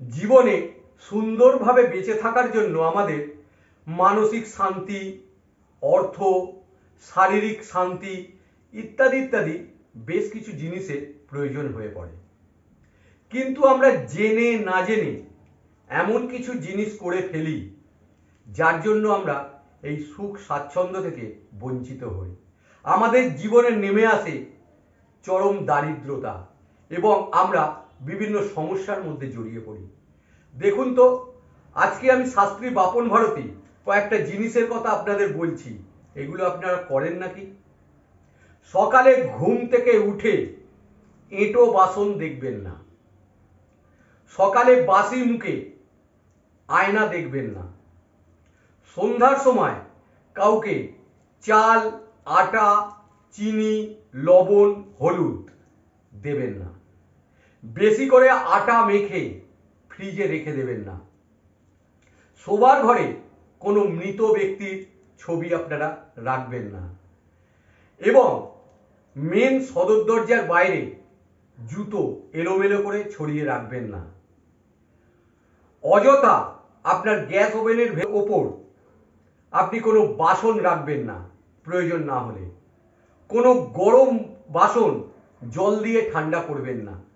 জীবনে সুন্দরভাবে বেঁচে থাকার জন্য আমাদের মানসিক শান্তি, অর্থ, শারীরিক শান্তি ইত্যাদি ইত্যাদি বেশ কিছু জিনিসের প্রয়োজন হয়ে পড়ে। কিন্তু আমরা জেনে না জেনে এমন কিছু জিনিস করে ফেলি, যার জন্য আমরা এই সুখ স্বাচ্ছন্দ্য থেকে বঞ্চিত হই। আমাদের জীবনে নেমে আসে চরম দারিদ্রতা এবং আমরা বিভিন্ন সমস্যার মধ্যে জড়িয়ে পড়ি। দেখুন তো, আজকে আমি শাস্ত্রী বাপন ভারতী কয়েকটা জিনিসের কথা আপনাদের বলছি। এগুলো আপনারা করেন নাকি? সকালে ঘুম থেকে উঠে এঁটো বাসন দেখবেন না। সকালে বাসি মুখে আয়না দেখবেন না। সন্ধ্যার সময় কাউকে চাল, আটা, চিনি, লবণ, হলুদ দেবেন না। বেশি করে আটা মেখে ফ্রিজে রেখে দেবেন না। শোবার ঘরে কোনো মৃত ব্যক্তির ছবি আপনারা রাখবেন না। এবং মেন সদর দরজার বাইরে জুতো এলোমেলো করে ছড়িয়ে রাখবেন না। অযথা আপনার গ্যাস ওভেনের ওপর আপনি কোনো বাসন রাখবেন না, প্রয়োজন না হলে। কোনো গরম বাসন জল দিয়ে ঠান্ডা করবেন না।